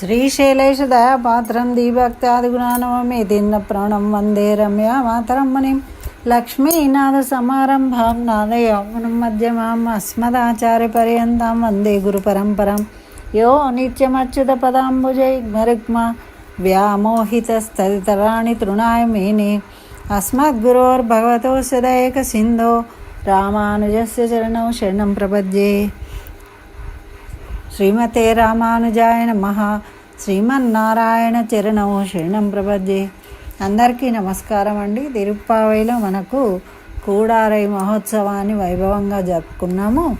శ్రీశైలేశదయాపాత్రం దీభక్తాదిగుణానవమే దిన్న ప్రాణం వందే రమ్య మాతరం మునిం లక్ష్మీనాథ సమారంభాం నాదయోగనం మధ్యమాం అస్మదాచార్య పర్యంతం వందే గురు పరంపరం యో నిత్యమచ్యుత పదాంబుజై మరుగ్మ వ్యామోహితస్తదితరాణి తృణాయ మేనే శ్రీమతే రామానుజాయ నమ. శ్రీమన్నారాయణ చరణం శరణం ప్రభజే. అందరికీ నమస్కారం అండి. తిరుప్పావైలో మనకు కూడారై మహోత్సవాన్ని వైభవంగా జరుపుకున్నాము.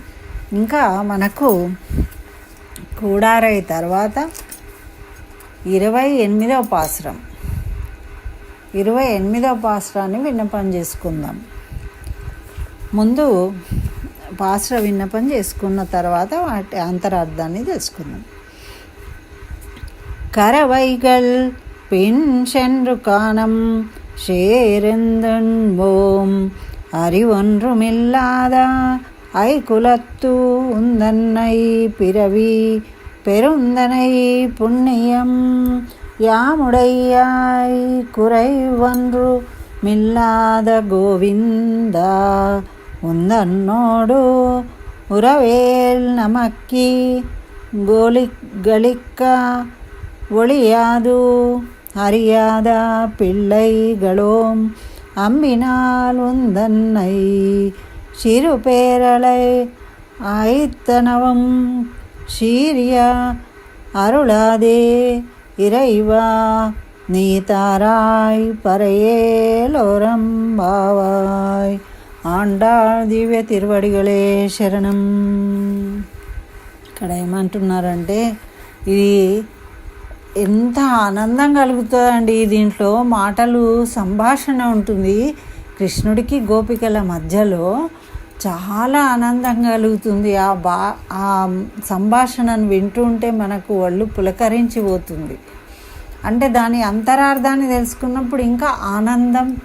ఇంకా మనకు కూడారై తర్వాత ఇరవై ఎనిమిదవ పాసరం ఇరవై ఎనిమిదవ పాసరాన్ని విన్నపం చేసుకుందాం. ముందు పాసుర విన్నపం చేసుకున్న తర్వాత వాటి అంతరార్థాన్ని తెలుసుకుందాం கரவைகள் பின் சென்று காணம் சேருந்தன்போம் அறிவொன்றுமில்லாத ஐகுலத்து உந்தன்னை பிறவி பெருந்தனை புண்ணியம் யாமுடையாய் குறைவொன்று மில்லாத கோவிந்தா உந்தன்னோடு உறவேல் நமக்கி கோலி கோலிகளிக்க ஒளியாது அறியாத பிள்ளைகளோம் அம்பினால் உந்தன்னை சிறு பேரலை ஆய்த்தனவும் சீரிய அருளாதே இறைவா நீ தாராய் பறையேலோரம் பாவாய் ఆండాళ్ దివ్య తిరువడిగలే శరణం. ఇక్కడ ఏమంటున్నారంటే ఇది ఎంత ఆనందం కలుగుతుందండి దీంట్లో. మాటలు సంభాషణ ఉంటుంది. కృష్ణుడికి గోపికల మధ్యలో చాలా ఆనందం కలుగుతుంది. ఆ బా ఆ సంభాషణను వింటుంటే మనకు ఒళ్ళు పులకరించిపోతుంది. అంటే దాని అంతరార్థాన్ని తెలుసుకున్నప్పుడు ఇంకా ఆనందం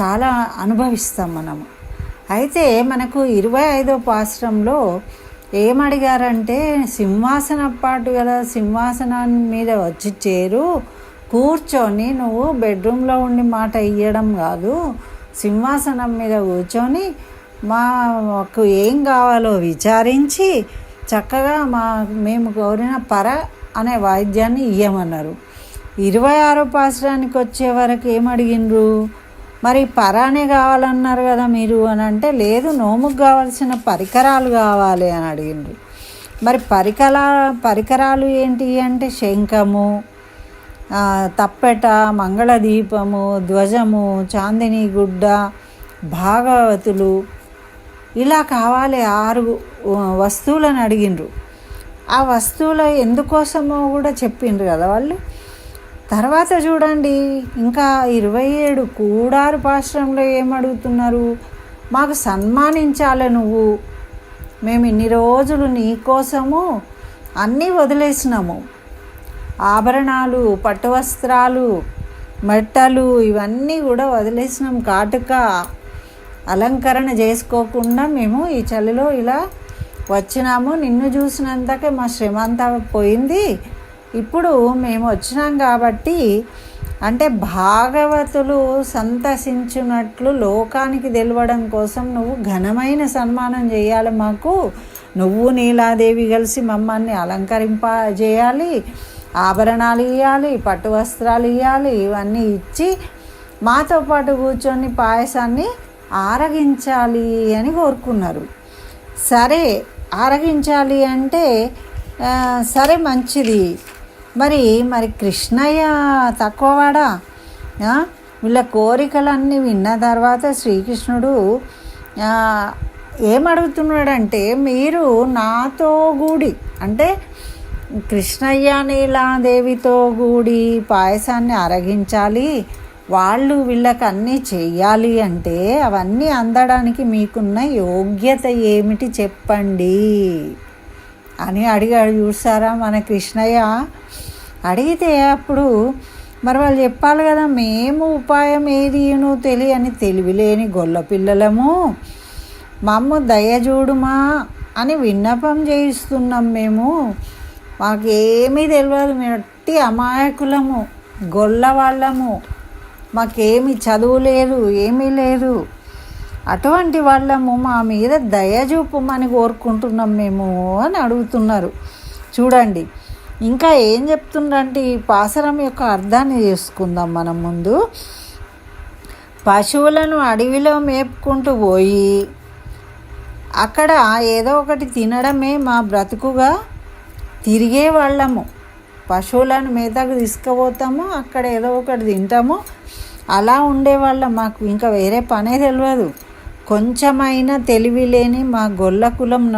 చాలా అనుభవిస్తాం మనము అయితే మనకు ఇరవై ఐదో పాశ్రంలో ఏమడిగారంటే సింహాసన పాటు కదా సింహాసనాన్ని మీద వచ్చి చేరు కూర్చొని నువ్వు బెడ్రూమ్లో ఉండి మాట ఇయ్యడం కాదు సింహాసనం మీద కూర్చొని మాకు ఏం కావాలో విచారించి చక్కగా మా మేము కోరిన పర అనే వాయిద్యాన్ని ఇయ్యమన్నారు. ఇరవై ఆరో పాశ్రానికి వచ్చే వరకు ఏమడిగినరు మరి పరానే కావాలన్నారు కదా మీరు అని అంటే లేదు నోముకు కావాల్సిన పరికరాలు కావాలి అని అడిగిండ్రు. మరి పరికర పరికరాలు ఏంటి అంటే శంఖము తప్పెట మంగళదీపము ధ్వజము చాందిని గుడ్డ భాగవతులు ఇలా కావాలి ఆరు వస్తువులను అడిగిండ్రు. ఆ వస్తువులు ఎందుకోసమో కూడా చెప్పిండ్రు కదా వాళ్ళు. తర్వాత చూడండి ఇంకా ఇరవై ఏడు కూడారు పాశ్రంలో ఏమడుగుతున్నారు? మాకు సన్మానించాలి నువ్వు. మేము ఇన్ని రోజులు నీకోసము అన్నీ వదిలేసినాము. ఆభరణాలు పట్టు వస్త్రాలు మెట్టలు ఇవన్నీ కూడా వదిలేసినాం. కాటుక అలంకరణ చేసుకోకుండా మేము ఈ చలిలో ఇలా వచ్చినాము. నిన్ను చూసినంతకే మా శ్రమ అంతా పోయింది. ఇప్పుడు మేము వచ్చినాం కాబట్టి అంటే భాగవతులు సంతసించినట్లు లోకానికి తెలవడం కోసం నువ్వు ఘనమైన సన్మానం చేయాలి మాకు. నువ్వు నీలాదేవి కలిసి మమ్మల్ని అలంకరింప చేయాలి. ఆభరణాలు ఇవ్వాలి పట్టు వస్త్రాలు ఇవ్వాలి ఇవన్నీ ఇచ్చి మాతో పాటు కూర్చొని పాయసాన్ని ఆరగించాలి అని కోరుకున్నారు. సరే ఆరగించాలి అంటే సరే మంచిది. మరి మరి కృష్ణయ్య తక్కువవాడా? వీళ్ళ కోరికలన్నీ విన్న తర్వాత శ్రీకృష్ణుడు ఏమడుగుతున్నాడంటే మీరు నాతో గూడి అంటే కృష్ణయ్య నీలాదేవితో గూడి పాయసాన్ని అరగించాలి వాళ్ళు వీళ్ళకి అన్నీ చెయ్యాలి అంటే అవన్నీ అందడానికి మీకున్న యోగ్యత ఏమిటి చెప్పండి? అని అడిగాడు చూసారా మన కృష్ణయ్య. అడిగితే అప్పుడు మరి వాళ్ళు చెప్పాలి కదా మేము ఉపాయం ఏది నువ్వు తెలియని తెలివిలేని గొల్ల పిల్లలము. మమ్ము దయజూడుమా అని విన్నపం చేయిస్తున్నాం మేము. మాకు ఏమీ తెలియదు మేము అమాయకులము గొల్ల వాళ్ళము. మాకేమి చదువు లేదు ఏమీ లేదు. అటువంటి వాళ్ళము మా మీద దయ చూపమని కోరుకుంటున్నాం మేము అని అడుగుతున్నారు. చూడండి ఇంకా ఏం చెప్తుండంటే ఈ పాసరం యొక్క అర్థాన్ని చేసుకుందాం మనం ముందు. పశువులను అడవిలో మేపుకుంటూ పోయి అక్కడ ఏదో ఒకటి తినడమే మా బ్రతుకుగా తిరిగే వాళ్ళము. పశువులను మేతకు తీసుకుపోతాము అక్కడ ఏదో ఒకటి తింటాము. అలా ఉండేవాళ్ళం మాకు. ఇంకా వేరే పనే తెలియదు కొంచెమైనా తెలివి లేని మా గొల్ల కులం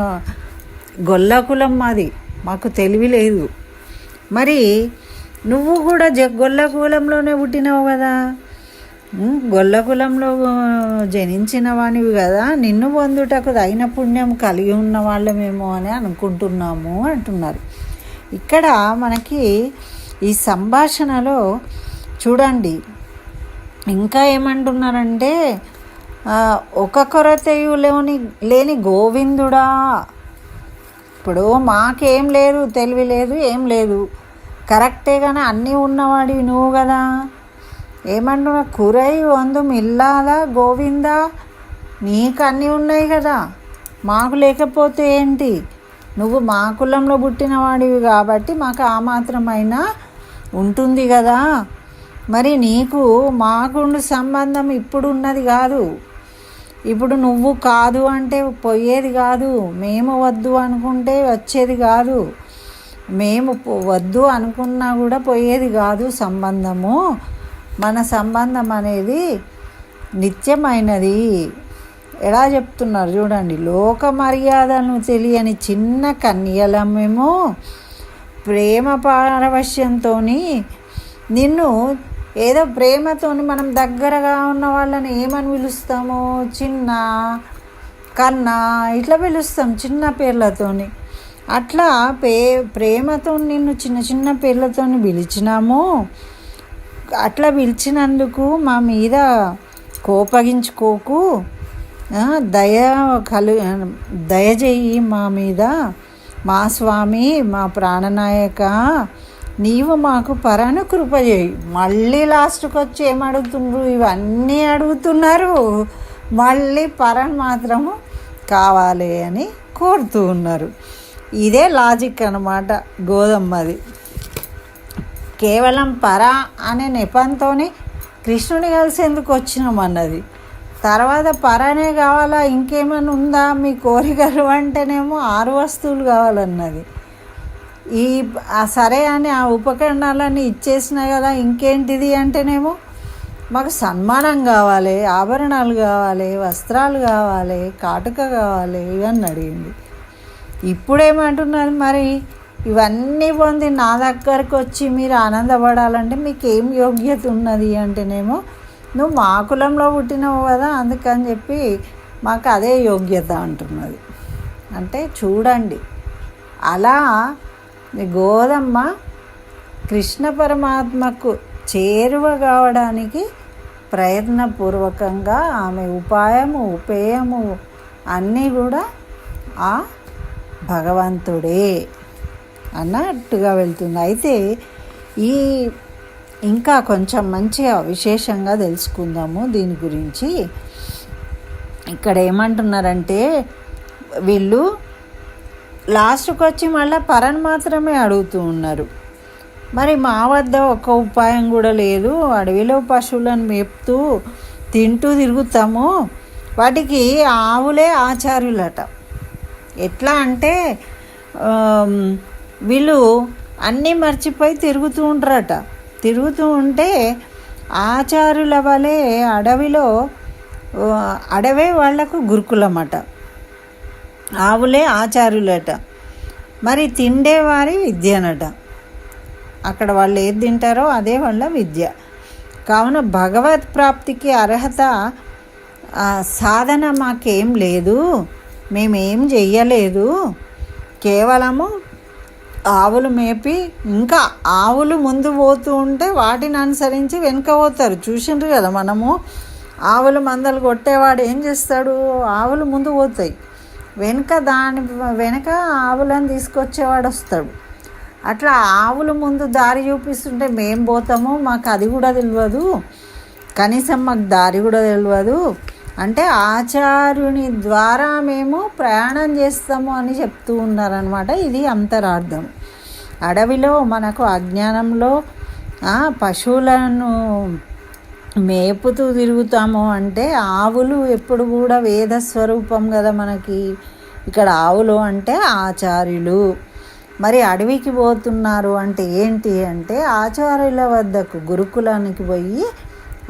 గొల్ల కులం మాది. మాకు తెలివి లేదు. మరి నువ్వు కూడా జ గొల్ల కులంలోనే పుట్టినావు కదా. గొల్లకులంలో గొల్ల కులంలో జనించిన వానివి కదా. నిన్ను పొందుటకు తగిన పుణ్యం కలిగి ఉన్న వాళ్ళమేమో అని అనుకుంటున్నాము అంటున్నారు. ఇక్కడ మనకి ఈ సంభాషణలో చూడండి. ఇంకా ఏమంటున్నారంటే ఒక కొరతయు లేని లేని గోవిందుడా ఇప్పుడు మాకేం లేదు తెలివి లేదు ఏం లేదు. కరెక్టే కానీ అన్నీ ఉన్నవాడివి నువ్వు కదా. ఏమంటున్నా కురై వందు మిల్లాలా గోవిందా? నీకు అన్నీ ఉన్నాయి కదా. మాకు లేకపోతే ఏంటి? నువ్వు మా కులంలో పుట్టినవాడివి కాబట్టి మాకు ఆ మాత్రమైనా ఉంటుంది కదా. మరి నీకు మాకుండు సంబంధం ఇప్పుడు ఉన్నది కాదు. ఇప్పుడు నువ్వు కాదు అంటే పోయేది కాదు. మేము వద్దు అనుకుంటే వచ్చేది కాదు. మేము వద్దు అనుకున్నా కూడా పోయేది కాదు సంబంధము. మన సంబంధం అనేది నిత్యమైనది. ఎలా చెప్తున్నారు చూడండి. లోక మర్యాదను తెలియని చిన్న కన్యలమేమో ప్రేమ పారవశ్యంతో నిన్ను ఏదో ప్రేమతో మనం దగ్గరగా ఉన్న వాళ్ళని ఏమని పిలుస్తాము? చిన్న కన్నా ఇట్లా పిలుస్తాం చిన్న పేర్లతోని. అట్లా పే ప్రేమతో నిన్ను చిన్న చిన్న పేర్లతోని పిలిచినాము అట్లా పిలిచినందుకు మా మీద కోపగించుకోకు. దయ కలు దయచేయి మా మీద. మా స్వామి మా ప్రాణనాయక. నీవు మాకు పరాను కృప చేయి. మళ్ళీ లాస్ట్కి వచ్చి ఏమడుగుతుండ్రు? ఇవన్నీ అడుగుతున్నారు. మళ్ళీ పరన్ మాత్రము కావాలి అని కోరుతూ ఉన్నారు. ఇదే లాజిక్ అన్నమాట గోధమ్మది కేవలం పర అనే నెపంతోనే కృష్ణుని కలిసేందుకు వచ్చినాం అన్నది. తర్వాత పరనే కావాలా? ఇంకేమైనా ఉందా? మీ కోరికలు అంటేనేమో ఆరు వస్తువులు కావాలన్నది. ఈ ఆ సరే అని ఆ ఉపకరణాలన్నీ ఇచ్చేసినా కదా ఇంకేంటిది అంటేనేమో మాకు సన్మానం కావాలి ఆభరణాలు కావాలి వస్త్రాలు కావాలి కాటుక కావాలి ఇవన్నీ అడిగింది. ఇప్పుడేమంటున్నారు మరి? ఇవన్నీ పొంది నా దగ్గరకు వచ్చి మీరు ఆనందపడాలంటే మీకు ఏం యోగ్యత ఉన్నది అంటేనేమో నువ్వు మా కులంలో పుట్టినావు కదా అందుకని చెప్పి మాకు అదే యోగ్యత అంటున్నది. అంటే చూడండి అలా గోదమ్మ కృష్ణ పరమాత్మకు చేరువ కావడానికి ప్రయత్నపూర్వకంగా ఆమె ఉపాయము ఉపేయము అన్నీ కూడా ఆ భగవంతుడే అన్నట్టుగా వెళ్తుంది. అయితే ఈ ఇంకా కొంచెం మంచిగా విశేషంగా తెలుసుకుందాము దీని గురించి. ఇక్కడ ఏమంటున్నారంటే వీళ్ళు లాస్ట్కి వచ్చి మళ్ళీ పరన్ మాత్రమే అడుగుతూ ఉన్నారు. మరి మా వద్ద ఒక ఉపాయం కూడా లేదు. అడవిలో పశువులను మేపుతూ తింటూ తిరుగుతాము. వాటికి ఆవులే ఆచార్యులట. ఎట్లా అంటే వీళ్ళు అన్నీ మర్చిపోయి తిరుగుతూ ఉంటారట. తిరుగుతూ ఉంటే ఆచారుల వలె అడవిలో అడవే వాళ్ళకు గురుకులమట. ఆవులే ఆచార్యులట మరి తిండేవారి విద్యనట. అక్కడ వాళ్ళు ఏది తింటారో అదే వాళ్ళ విద్య. కావున భగవత్ ప్రాప్తికి అర్హత సాధన మాకేం లేదు. మేమేం చెయ్యలేదు. కేవలము ఆవులు మేపి ఇంకా ఆవులు ముందు పోతూ ఉంటే వాటిని అనుసరించి వెనుక పోతారు. చూసిండ్రు కదా మనము? ఆవులు మందలు కొట్టేవాడు ఏం చేస్తాడు? ఆవులు ముందు పోతాయి. వెనుక దాని వెనక ఆవులను తీసుకొచ్చేవాడు వస్తాడు. అట్లా ఆవులు ముందు దారి చూపిస్తుంటే మేము పోతాము మాకు అది కూడా తెలియదు కనీసం మాకు దారి కూడా తెలియదు అంటే ఆచార్యుని ద్వారా మేము ప్రయాణం చేస్తాము అని చెప్తూ ఉన్నారనమాట ఇది అంతరార్థం. అడవిలో మనకు అజ్ఞానంలో పశువులను మేపుతూ తిరుగుతాము అంటే ఆవులు ఎప్పుడు కూడా వేద స్వరూపం కదా మనకి. ఇక్కడ ఆవులు అంటే ఆచార్యులు. మరి అడవికి పోతున్నారు అంటే ఏంటి అంటే ఆచార్యుల వద్దకు గురుకులానికి పోయి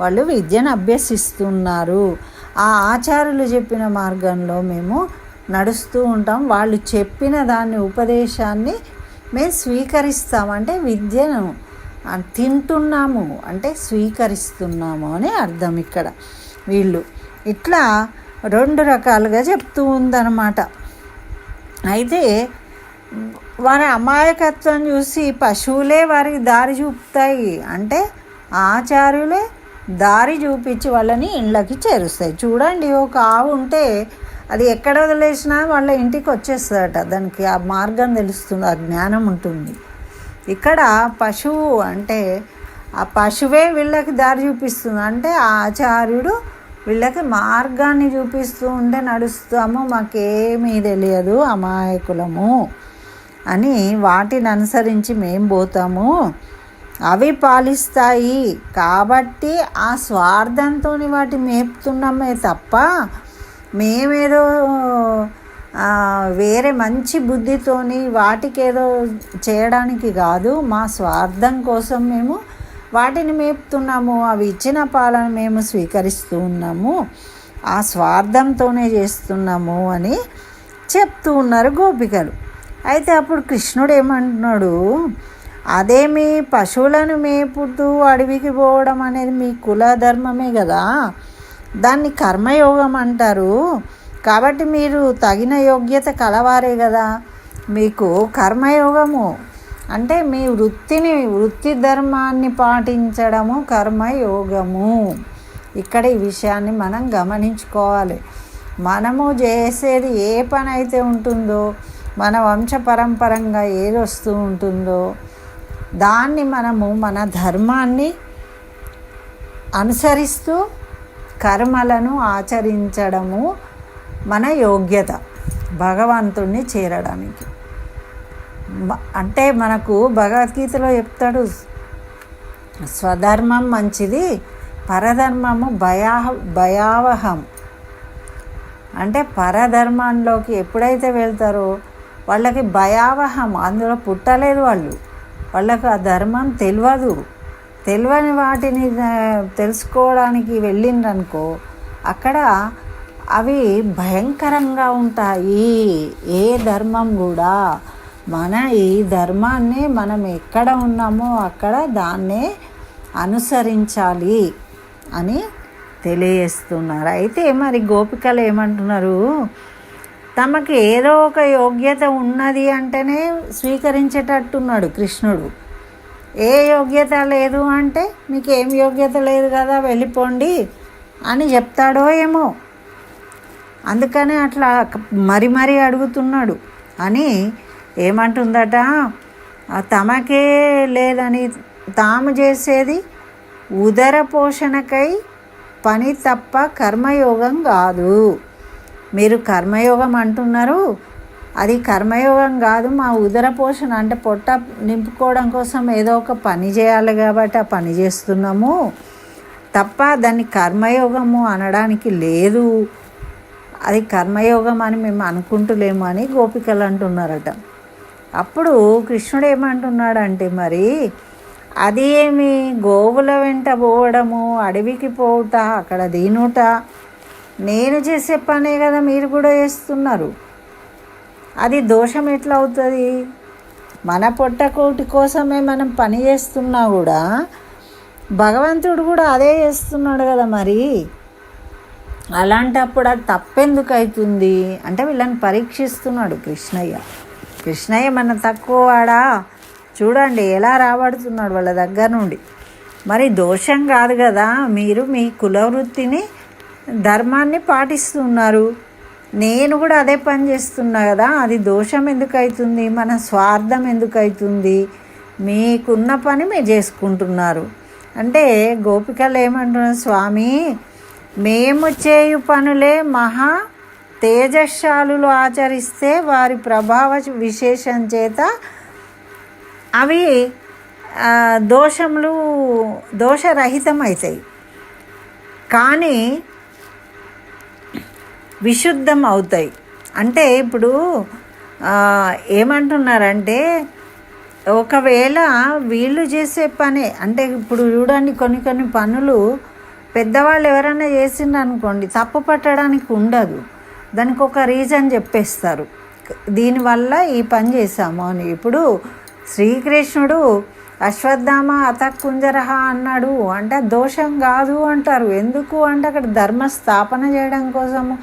వాళ్ళు విద్యను అభ్యసిస్తున్నారు. ఆ ఆచార్యులు చెప్పిన మార్గంలో మేము నడుస్తూ ఉంటాం. వాళ్ళు చెప్పిన దాన్ని ఉపదేశాన్ని మేము స్వీకరిస్తాం. అంటే విద్యను తింటున్నాము అంటే స్వీకరిస్తున్నాము అని అర్థం ఇక్కడ. వీళ్ళు ఇట్లా రెండు రకాలుగా చెప్తూ ఉందన్నమాట. అయితే వారి అమాయకత్వం చూసి పశువులే వారికి దారి చూపుతాయి అంటే ఆచార్యులే దారి చూపించి వాళ్ళని ఇండ్లకి చేరుస్తాయి. చూడండి ఒక ఆవు ఉంటే అది ఎక్కడ వదిలేసినా వాళ్ళ ఇంటికి వచ్చేస్తుందట. దానికి ఆ మార్గం తెలుస్తుంది ఆ జ్ఞానం ఉంటుంది. ఇక్కడ పశువు అంటే ఆ పశువే వీళ్ళకి దారి చూపిస్తుంది. అంటే ఆ ఆచార్యుడు వీళ్ళకి మార్గాన్ని చూపిస్తూ ఉంటే నడుస్తాము మాకేమీ తెలియదు అమాయకులము అని వాటిని అనుసరించి మేం పోతాము. అవి పాలిస్తాయి. కాబట్టి ఆ స్వార్థంతో వాటి మేపుతున్నామే తప్ప మేమేదో వేరే మంచి బుద్ధితోని వాటికి ఏదో చేయడానికి కాదు మా స్వార్థం కోసం మేము వాటిని మేపుతున్నాము అవి ఇచ్చిన పాలను మేము స్వీకరిస్తూ ఉన్నాము ఆ స్వార్థంతోనే చేస్తున్నాము అని చెప్తూ ఉన్నారు గోపికలు. అయితే అప్పుడు కృష్ణుడు ఏమంటున్నాడు అదేమి పశువులను మేపుతూ అడవికి పోవడం అనేది మీ కుల ధర్మమే కదా? దాన్ని కర్మయోగం అంటారు. కాబట్టి మీరు తగిన యోగ్యత కలవారే కదా. మీకు కర్మయోగము. అంటే మీ వృత్తిని వృత్తి ధర్మాన్ని పాటించడము కర్మయోగము. ఇక్కడ ఈ విషయాన్ని మనం గమనించుకోవాలి. మనము చేసేది ఏ పని అయితే ఉంటుందో మన వంశ పరంపరంగా ఏది వస్తూ ఉంటుందో దాన్ని మనము మన ధర్మాన్ని అనుసరిస్తూ కర్మలను ఆచరించడము మన యోగ్యత భగవంతుణ్ణి చేరడానికి. అంటే మనకు భగవద్గీతలో చెప్తాడు స్వధర్మం మంచిది పరధర్మము భయా భయావహం. అంటే పరధర్మంలోకి ఎప్పుడైతే వెళ్తారో వాళ్ళకి భయావహం అందులో పుట్టలేదు వాళ్ళు. వాళ్ళకు ఆ ధర్మం తెలియదు తెలియని వాటిని తెలుసుకోవడానికి వెళ్ళిండ్రనుకో అక్కడ అవి భయంకరంగా ఉంటాయి. ఏ ధర్మం కూడా. మన ఈ ధర్మాన్ని మనం ఎక్కడ ఉన్నామో అక్కడ దాన్నే అనుసరించాలి అని తెలియజేస్తున్నారు. అయితే మరి గోపికలు ఏమంటున్నారు? తమకి ఏదో ఒక యోగ్యత ఉన్నది అంటేనే స్వీకరించేటట్టున్నాడు కృష్ణుడు. ఏ యోగ్యత లేదు అంటే మీకు ఏం యోగ్యత లేదు కదా వెళ్ళిపోండి అని చెప్తాడో ఏమో. అందుకనే అట్లా మరి మరీ అడుగుతున్నాడు. అని ఏమంటుందట? తమకే లేదని తాము చేసేది ఉదర పోషణకై పని తప్ప కర్మయోగం కాదు. మీరు కర్మయోగం అంటున్నారు. అది కర్మయోగం కాదు. మా ఉదర పోషణ అంటే పొట్ట నింపుకోవడం కోసం ఏదో ఒక పని చేయాలి కాబట్టి ఆ పని చేస్తున్నాము. తప్ప దాన్ని కర్మయోగము అనడానికి లేదు. అది కర్మయోగం అని మేము అనుకుంటులేము అని గోపికలు అంటున్నారట. అప్పుడు కృష్ణుడు ఏమంటున్నాడంటే మరి అది ఏమి గోవుల వెంట పోవడము అడవికి పోవుట అక్కడ దీనుట నేను చేసే పనే కదా మీరు కూడా చేస్తున్నారు. అది దోషం ఎట్లా అవుతుంది మన పొట్టకోటి కోసమే మనం పని చేస్తున్నా కూడా భగవంతుడు కూడా అదే చేస్తున్నాడు కదా మరి. అలాంటప్పుడు అది తప్పెందుకు అవుతుంది అంటే వీళ్ళని పరీక్షిస్తున్నాడు కృష్ణయ్య. కృష్ణయ్య మన తక్కువవాడా? చూడండి ఎలా రాబడుతున్నాడు వాళ్ళ దగ్గర నుండి. మరి దోషం కాదు కదా మీరు మీ కులవృత్తిని ధర్మాన్ని పాటిస్తున్నారు. నేను కూడా అదే పని చేస్తున్నా కదా అది దోషం ఎందుకు అవుతుంది మన స్వార్థం ఎందుకు అవుతుంది మీకున్న పని మీరు చేసుకుంటున్నారు. అంటే గోపికలు ఏమంటున్నారు స్వామి మేము చేయు పనులే మహా తేజశాలులు ఆచరిస్తే వారి ప్రభావ విశేషం చేత అవి దోషములు దోషరహితం అవుతాయి కానీ విశుద్ధం అవుతాయి అంటే ఇప్పుడు ఏమంటున్నారంటే ఒకవేళ వీళ్ళు చేసే పనే అంటే ఇప్పుడు చూడండి కొన్ని కొన్ని పనులు పెద్దవాళ్ళు ఎవరైనా చేసిండ్రు అనుకోండి తప్పు పట్టడానికి ఉండదు. దానికి ఒక రీజన్ చెప్పేస్తారు. దీనివల్ల ఈ పని చేశాము అని. ఇప్పుడు శ్రీకృష్ణుడు అశ్వత్థామ అతకుంజరహ అన్నాడు. అంటే దోషం కాదు అంటారు. ఎందుకు? అంటే అక్కడ ధర్మ స్థాపన చేయడం కోసము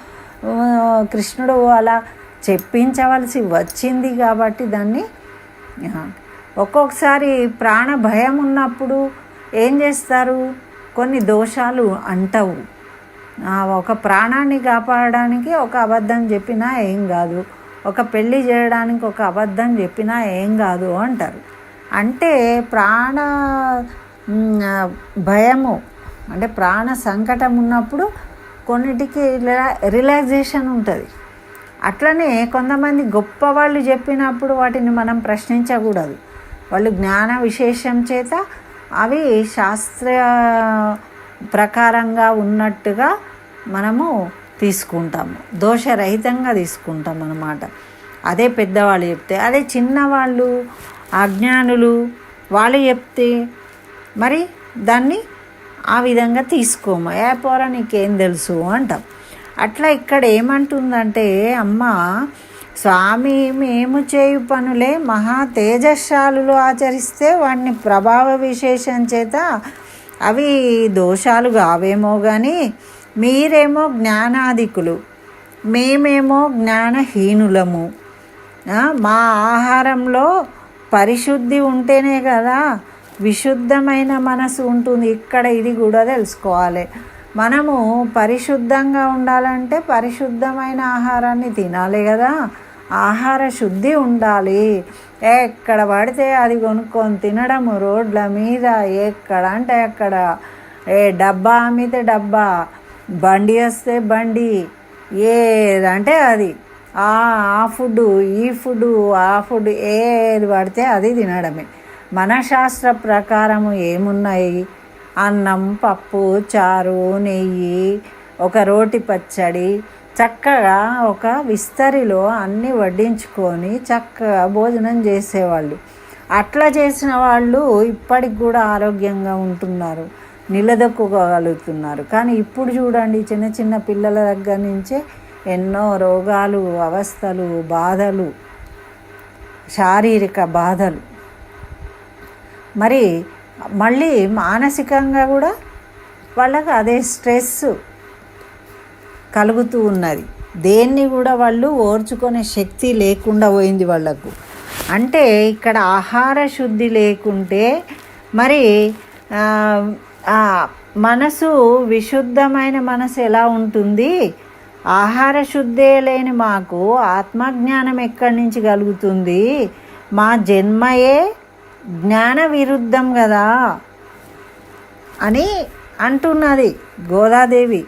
కృష్ణుడు అలా చెప్పించవలసి వచ్చింది కాబట్టి దాన్ని ఒక్కొక్కసారి ప్రాణ భయం ఉన్నప్పుడు ఏం చేస్తారు? కొన్ని దోషాలు అంటవు. ఒక ప్రాణాన్ని కాపాడడానికి ఒక అబద్ధం చెప్పినా ఏం కాదు. ఒక పెళ్ళి చేయడానికి ఒక అబద్ధం చెప్పినా ఏం కాదు అంటారు. అంటే ప్రాణ భయము అంటే ప్రాణ సంకటం ఉన్నప్పుడు కొన్నిటికి రిలా- రిలాక్సేషన్ ఉంటుంది. అట్లనే కొంతమంది గొప్ప వాళ్ళు చెప్పినప్పుడు వాటిని మనం ప్రశ్నించకూడదు. వాళ్ళు జ్ఞాన విశేషం చేత అవి శాస్త్ర ప్రకారంగా ఉన్నట్టుగా మనము తీసుకుంటాము దోషరహితంగా తీసుకుంటాం అన్నమాట. అదే పెద్దవాళ్ళు చెప్తే అదే చిన్నవాళ్ళు అజ్ఞానులు వాళ్ళు చెప్తే మరి దాన్ని ఆ విధంగా తీసుకోము. ఏ పోరా నీకేం తెలుసు అంటాం. అట్లా ఇక్కడ ఏమంటుందంటే అమ్మ స్వామి మేము చేయు పనులే మహా తేజశాలులు ఆచరిస్తే వాడిని ప్రభావ విశేషం చేత అవి దోషాలు కావేమో కానీ మీరేమో జ్ఞానాధికులు మేమేమో జ్ఞానహీనులము. మా ఆహారంలో పరిశుద్ధి ఉంటేనే కదా విశుద్ధమైన మనసు ఉంటుంది. ఇక్కడ ఇది కూడా తెలుసుకోవాలి. మనము పరిశుద్ధంగా ఉండాలంటే పరిశుద్ధమైన ఆహారాన్ని తినాలి కదా. ఆహార శుద్ధి ఉండాలి. ఎక్కడ పడితే అది కొనుక్కొని తినడము రోడ్ల మీద ఎక్కడ అంటే అక్కడ. ఏ డబ్బా అమ్మితే డబ్బా బండి వస్తే బండి ఏదంటే అది. ఆ ఆ ఫుడ్ ఈ ఫుడ్ ఆ ఫుడ్ ఏది పడితే అది తినడమే. మన శాస్త్ర ప్రకారము ఏమున్నాయి? అన్నం పప్పు చారు నెయ్యి ఒక రోటి పచ్చడి చక్కగా ఒక విస్తరిలో అన్నీ వడ్డించుకొని చక్కగా భోజనం చేసేవాళ్ళు. అట్లా చేసిన వాళ్ళు ఇప్పటికి కూడా ఆరోగ్యంగా ఉంటున్నారు నిలదొక్కుకోగలుగుతున్నారు. కానీ ఇప్పుడు చూడండి చిన్న చిన్న పిల్లల దగ్గర నుంచే ఎన్నో రోగాలు అవస్థలు బాధలు శారీరక బాధలు. మరి మళ్ళీ మానసికంగా కూడా వాళ్ళకు అదే స్ట్రెస్ కలుగుతూ ఉన్నది. దేన్ని కూడా వాళ్ళు ఓర్చుకునే శక్తి లేకుండా పోయింది వాళ్ళకు. అంటే ఇక్కడ ఆహార శుద్ధి లేకుంటే మరి మనసు విశుద్ధమైన మనసు ఎలా ఉంటుంది? ఆహార శుద్ధే లేని మాకు ఆత్మజ్ఞానం ఎక్కడి నుంచి కలుగుతుంది? మా జన్మయే జ్ఞాన విరుద్ధం కదా అని అంటున్నది గోదాదేవి.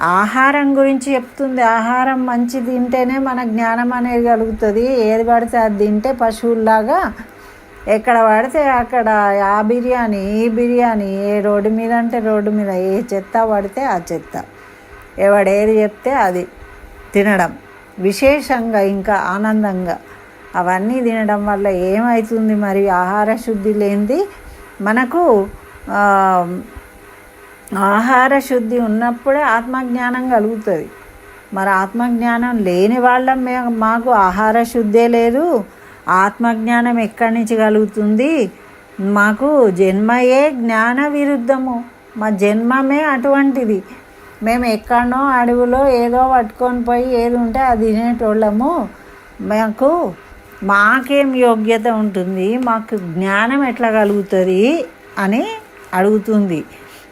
ఆహారం గురించి చెప్తుంది. ఆహారం మంచి తింటేనే మన జ్ఞానం అనేది కలుగుతుంది. ఏది పడితే అది తింటే పశువుల్లాగా ఎక్కడ పడితే అక్కడ ఆ బిర్యానీ ఈ బిర్యానీ ఏ రోడ్డు మీద అంటే రోడ్డు మీద ఏ చెత్త పడితే ఆ చెత్త. ఎవడేది చెప్తే అది తినడం. విశేషంగా ఇంకా ఆనందంగా. అవన్నీ తినడం వల్ల ఏమవుతుంది మరి ఆహార శుద్ధి లేనిది మనకు ఆహార శుద్ధి ఉన్నప్పుడే ఆత్మజ్ఞానం కలుగుతుంది. మరి ఆత్మజ్ఞానం లేని వాళ్ళం మే మాకు ఆహార శుద్ధే లేదు. ఆత్మజ్ఞానం ఎక్కడి నుంచి కలుగుతుంది? మాకు జన్మయే జ్ఞాన విరుద్ధము. మా జన్మమే అటువంటిది. మేము ఎక్కడనో అడవిలో ఏదో పట్టుకొని పోయి ఏది ఉంటే అది తినేటోళ్ళము. మాకు మాకేం యోగ్యత ఉంటుంది మాకు జ్ఞానం ఎట్లా కలుగుతుంది అని అడుగుతుంది.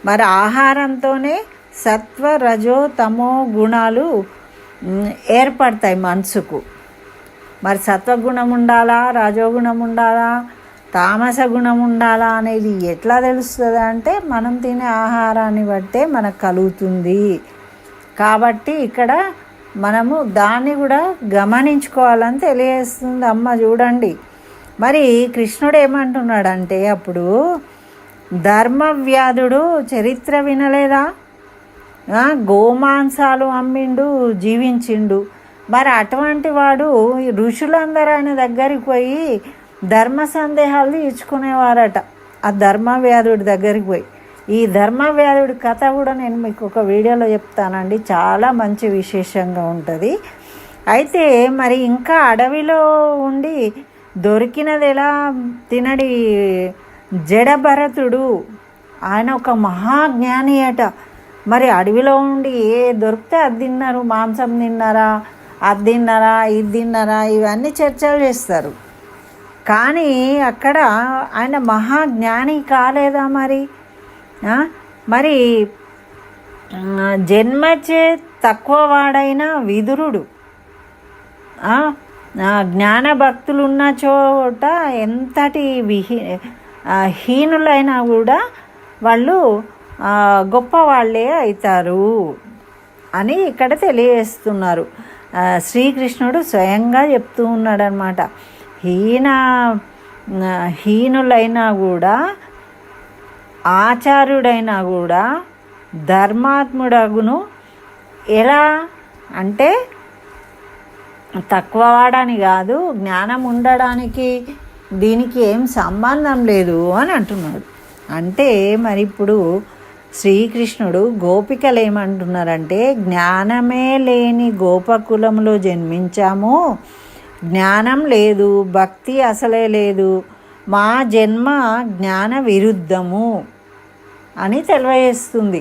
మరి ఆహారంతోనే సత్వ రజో తమో గుణాలు ఏర్పడతాయి మనసుకు. మరి సత్వగుణం ఉండాలా రజోగుణం ఉండాలా తామస గుణం ఉండాలా అనేది ఎట్లా తెలుస్తుంది అంటే మనం తినే ఆహారాన్ని బట్టే మనకు కలుగుతుంది. కాబట్టి ఇక్కడ మనము దాన్ని కూడా గమనించుకోవాలని తెలియజేస్తుంది అమ్మ చూడండి. మరి కృష్ణుడు ఏమంటున్నాడంటే అప్పుడు ధర్మవ్యాధుడు చరిత్ర వినలేదా? గోమాంసాలు అమ్మిండు జీవించిండు. మరి అటువంటి వాడు ఋషులందరూ ఆయన దగ్గరికి పోయి ధర్మ సందేహాలు తీర్చుకునేవారట. ఆ ధర్మవ్యాధుడి దగ్గరికి పోయి. ఈ ధర్మవ్యాధుడి కథ కూడా నేను మీకు ఒక వీడియోలో చెప్తానండి. చాలా మంచి విశేషంగా ఉంటుంది. అయితే మరి ఇంకా అడవిలో ఉండి దొరికినది ఎలా? తినడి జడభరతుడు. ఆయన ఒక మహాజ్ఞాని అట మరి అడవిలో ఉండి ఏ దొరికితే అది తిన్నారు. మాంసం తిన్నారా? అది తిన్నారా? ఇది తిన్నారా? ఇవన్నీ చర్చలు చేస్తారు. కానీ అక్కడ ఆయన మహాజ్ఞాని కాలేదా మరి? మరి జన్మచే తక్కువ వాడైన విదురుడు. జ్ఞాన భక్తులు ఉన్న చోట ఎంతటి విహీ హీనులైనా కూడా వాళ్ళు గొప్పవాళ్ళే అవుతారు అని ఇక్కడ తెలియజేస్తున్నారు. శ్రీకృష్ణుడు స్వయంగా చెప్తూ ఉన్నాడనమాట హీన హీనులైనా కూడా ఆచార్యుడైనా కూడా ధర్మాత్ముడగును. ఎలా అంటే తక్కువ వాడని కాదు జ్ఞానం ఉండడానికి దీనికి ఏం సంబంధం లేదు అని అంటున్నాడు. అంటే మరి ఇప్పుడు శ్రీకృష్ణుడు గోపికలు ఏమంటున్నారంటే జ్ఞానమే లేని గోపకులంలో జన్మించాము జ్ఞానం లేదు భక్తి అసలే లేదు మా జన్మ జ్ఞాన విరుద్ధము. అని తెలియజేస్తుంది.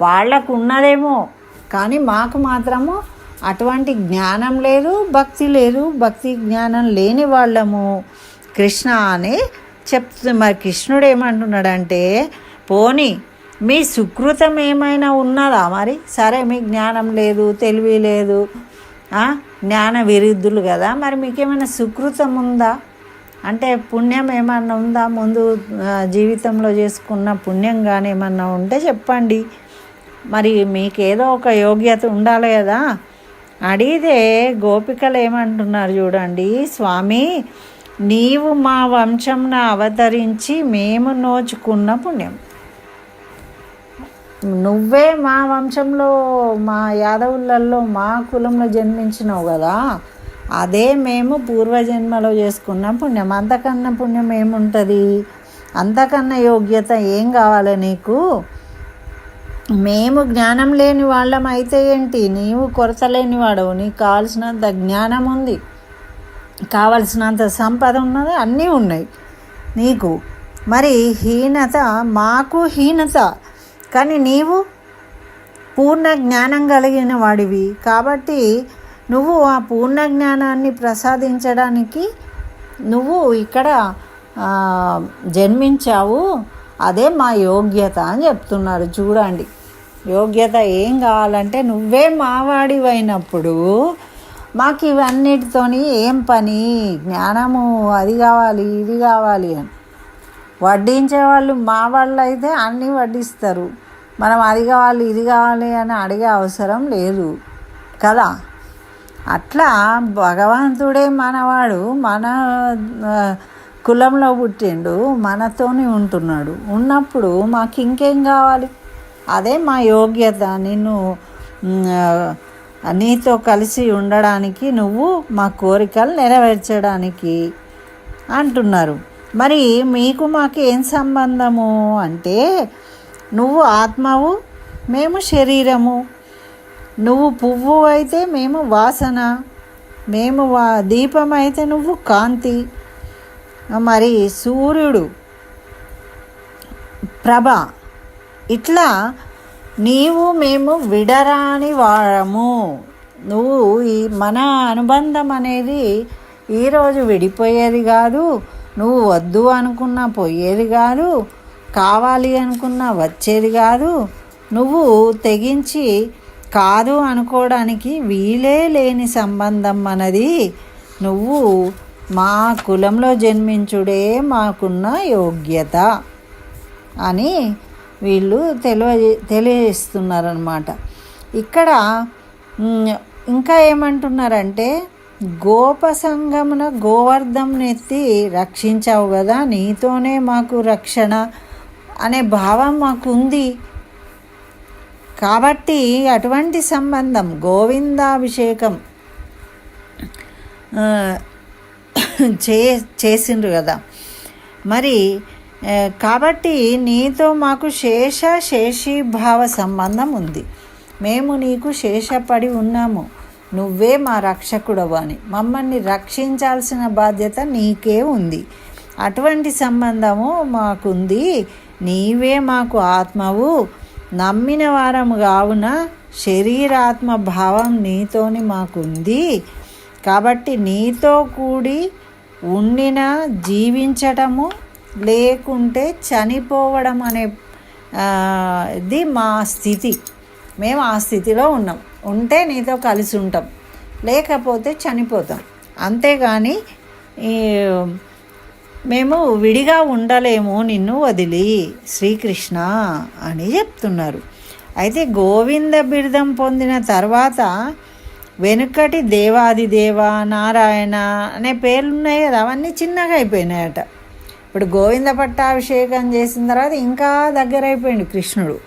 వాళ్ళకు ఉన్నదేమో కానీ మాకు మాత్రము అటువంటి జ్ఞానం లేదు భక్తి లేదు. భక్తి జ్ఞానం లేని వాళ్ళము. కృష్ణ అని చెప్తుంది మరి కృష్ణుడు ఏమంటున్నాడంటే పోని మీ సుకృతం ఏమైనా ఉన్నదా మరి? సరే మీ జ్ఞానం లేదు తెలివి లేదు జ్ఞాన విరుద్ధులు కదా మరి మీకేమైనా సుకృతం ఉందా? అంటే పుణ్యం ఏమన్నా ఉందా? ముందు జీవితంలో చేసుకున్న పుణ్యం కానీ ఏమన్నా ఉంటే చెప్పండి. మరి మీకు ఏదో ఒక యోగ్యత ఉండాలి కదా. అడిగితే గోపికలు ఏమంటున్నారు చూడండి స్వామి నీవు మా వంశంన అవతరించి మేము నోచుకున్న పుణ్యం. నువ్వే మా వంశంలో మా యాదవులలో మా కులంలో జన్మించినావు కదా. అదే మేము పూర్వజన్మలో చేసుకున్న పుణ్యం. అంతకన్నా పుణ్యం ఏముంటుంది? అంతకన్నా యోగ్యత ఏం కావాలి నీకు? మేము జ్ఞానం లేని వాళ్ళం అయితే ఏంటి? నీవు కొరత లేని వాడవు. నీకు కావాల్సినంత జ్ఞానం ఉంది. కావలసినంత సంపద ఉన్నది అన్నీ ఉన్నాయి నీకు. మరి హీనత మాకు హీనత. కానీ నీవు పూర్ణ జ్ఞానం కలిగిన వాడివి. కాబట్టి నువ్వు ఆ పూర్ణ జ్ఞానాన్ని ప్రసాదించడానికి నువ్వు ఇక్కడ జన్మించావు. అదే మా యోగ్యత అని చెప్తున్నారు చూడండి. యోగ్యత ఏం కావాలంటే నువ్వే మావాడివైనప్పుడు మాకు ఇవన్నిటితోని ఏం పని? జ్ఞానము అది కావాలి ఇది కావాలి అని. వడ్డించే వాళ్ళు మా వాళ్ళు అయితే అన్నీ వడ్డిస్తారు. మనం అది కావాలి ఇది కావాలి అని అడిగే అవసరం లేదు. కదా? అట్లా భగవంతుడే మనవాడు మన కులంలో పుట్టిండు మనతోనే ఉంటున్నాడు. ఉన్నప్పుడు మాకు ఇంకేం కావాలి? అదే మా యోగ్యత. నిన్ను నీతో కలిసి ఉండడానికి నువ్వు మా కోరికలు నెరవేర్చడానికి అంటున్నారు. మరి మీకు మాకు ఏం సంబంధము? అంటే నువ్వు ఆత్మవు మేము శరీరము. నువ్వు పువ్వు అయితే మేము వాసన మేము వా దీపం అయితే నువ్వు కాంతి. మరి సూర్యుడు ప్రభ ఇట్లా నీవు మేము విడరాని వాడము నువ్వు ఈ మన అనుబంధం అనేది ఈరోజు విడిపోయేది కాదు నువ్వు వద్దు అనుకున్నా పోయేది కాదు కావాలి అనుకున్నా వచ్చేది కాదు నువ్వు తెగించి కాదు అనుకోవడానికి వీలే లేని సంబంధం మనది నువ్వు మా కులంలో జన్మించుడే మాకున్న యోగ్యత అని వీళ్ళు తెలియ తెలియజేస్తున్నారనమాట ఇక్కడ ఇంకా ఏమంటున్నారంటే గోప సంగమున గోవర్ధం నెత్తి రక్షించావు కదా నీతోనే మాకు రక్షణ అనే భావం మాకుంది. కాబట్టి అటువంటి సంబంధం గోవిందాభిషేకం చే చేసిండ్రు కదా. మరి కాబట్టి నీతో మాకు శేష శేషీభావ సంబంధం ఉంది. మేము నీకు శేషపడి ఉన్నాము. నువ్వే మా రక్షకుడవు అని. మమ్మల్ని రక్షించాల్సిన బాధ్యత నీకే ఉంది. అటువంటి సంబంధము మాకుంది. నీవే మాకు ఆత్మవు. నమ్మిన వారము కావున శరీరాత్మ భావం నీతోని మాకుంది. కాబట్టి నీతో కూడి ఉండిన జీవించటము లేకుంటే చనిపోవడం అనే ఇది మా స్థితి. మేము ఆ స్థితిలో ఉన్నాం. ఉంటే నీతో కలిసి ఉంటాం. లేకపోతే చనిపోతాం. అంతేగాని ఈ మేము విడిగా ఉండలేము నిన్ను వదిలి శ్రీకృష్ణ అని చెప్తున్నారు. అయితే గోవింద బిరుదం పొందిన తర్వాత వెనుకటి దేవాది దేవ నారాయణ అనే పేర్లు ఉన్నాయి కదా అవన్నీ చిన్నగా అయిపోయినాయట. ఇప్పుడు గోవింద పట్టాభిషేకం చేసిన తర్వాత ఇంకా దగ్గర అయిపోయింది కృష్ణుడు.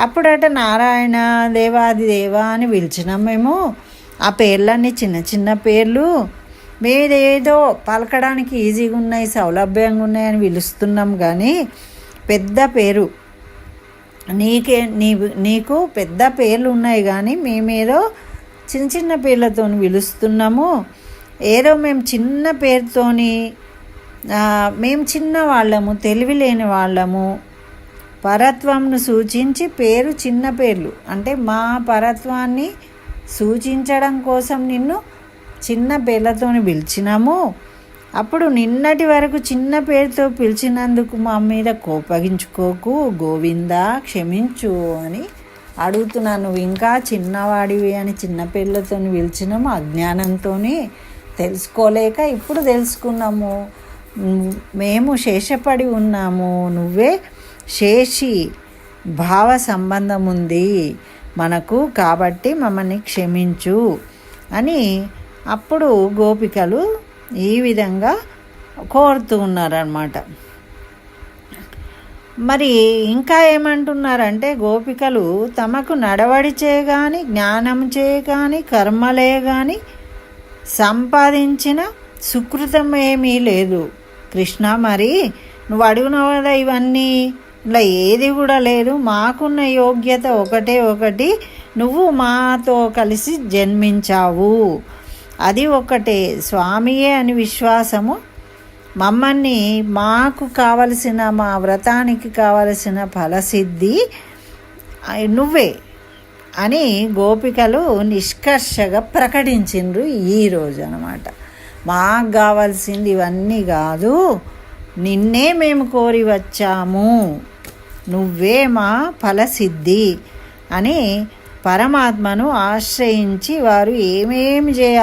అప్పుడట నారాయణ దేవాది దేవ అని పిలిచినాం మేము. ఆ పేర్లన్నీ చిన్న చిన్న పేర్లు. మేదేదో పలకడానికి ఈజీగా ఉన్నాయి సౌలభ్యంగా ఉన్నాయని పిలుస్తున్నాం కానీ పెద్ద పేరు. నీకే నీ నీకు పెద్ద పేర్లు ఉన్నాయి కానీ మేమేదో చిన్న చిన్న పేర్లతో పిలుస్తున్నాము. ఏదో మేము చిన్న పేరుతోని మేము చిన్న వాళ్ళము తెలివి లేని వాళ్ళము పరత్వంను సూచించి పేరు చిన్న పేర్లు. అంటే మా పరత్వాన్ని సూచించడం కోసం నిన్ను చిన్న పేర్లతోని పిలిచినాము. అప్పుడు నిన్నటి వరకు చిన్న పేరుతో పిలిచినందుకు మా మీద కోపగించుకోకు గోవిందా క్షమించు అని అడుగుతున్నాను నువ్వు ఇంకా చిన్నవాడివి అని చిన్న పేర్లతో పిలిచినాము. అజ్ఞానంతో తెలుసుకోలేక ఇప్పుడు తెలుసుకున్నాము. మేము శేషపడి ఉన్నాము. నువ్వే శేషి భావ సంబంధం ఉంది మనకు కాబట్టి మమ్మల్ని క్షమించు అని అప్పుడు గోపికలు ఈ విధంగా కోరుతూ ఉన్నారన్నమాట. మరి ఇంకా ఏమంటున్నారంటే గోపికలు తమకు నడవడిచే కానీ జ్ఞానంచే కానీ కర్మలే కానీ సంపాదించిన సుకృతం ఏమీ లేదు. కృష్ణ మరి నువ్వు అడుగున కదా ఇవన్నీ. ఇలా ఏది కూడా లేదు. మాకున్న యోగ్యత ఒకటే ఒకటి. నువ్వు మాతో కలిసి జన్మించావు. అది ఒకటే స్వామియే అని విశ్వాసము. మమ్మల్ని మాకు కావలసిన మా వ్రతానికి కావలసిన ఫలసిద్ధి నువ్వే అని గోపికలు నిష్కర్షగా ప్రకటించిండ్రు ఈరోజు అనమాట మాకు కావాల్సింది ఇవన్నీ కాదు. నిన్నే మేము కోరి వచ్చాము. నువ్వే మా ఫలసిద్ధి అని పరమాత్మను ఆశ్రయించి వారు ఏమేమి చేయాలి